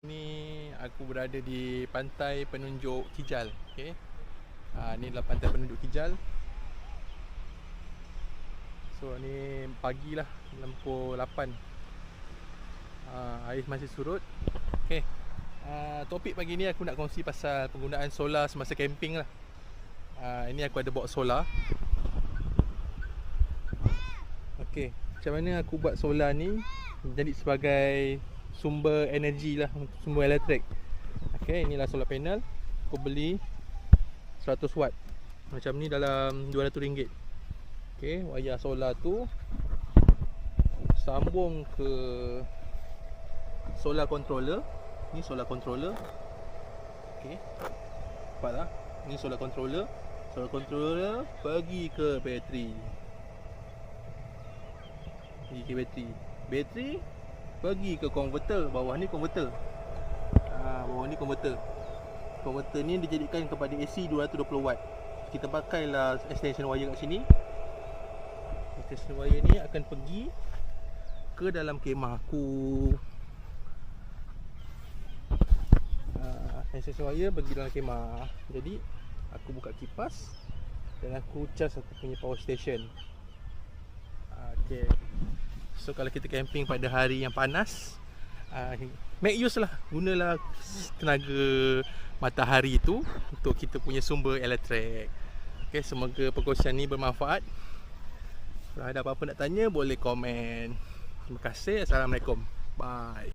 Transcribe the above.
Ni aku berada di pantai penunjuk Kijal. Okey. Ha, ni adalah pantai penunjuk Kijal. So ni pagi lah dalam pukul 8. Ha, air masih surut. Okey. Ha, topik pagi ni aku nak kongsi pasal penggunaan solar semasa camping lah. Ha, ini aku ada bawa solar. Okey, macam mana aku buat solar ni jadi sebagai sumber energi lah sumber elektrik. Ok inilah solar panel. Aku beli 100 watt. Macam ni dalam 200 ringgit. Ok wayar solar tu sambung ke solar controller. Ni solar controller. Ok nampak tak? Ni solar controller. Solar controller pergi ke bateri. Pergi ke bateri. Bateri pergi ke converter. Bawah ni converter. Ha, bawah ni converter. Converter ni dijadikan kepada AC 220 watt. Kita pakailah extension wire kat sini. Extension wire ni akan pergi ke dalam kemah aku. Ha, extension wire pergi dalam kemah. Jadi aku buka kipas dan aku charge aku punya power station. So kalau kita camping pada hari yang panas uh, Make use lah. Gunalah tenaga matahari tu Untuk kita punya sumber elektrik. Okay, semoga perkongsian ni bermanfaat. Kalau ada apa-apa nak tanya boleh komen. Terima kasih. Assalamualaikum. Bye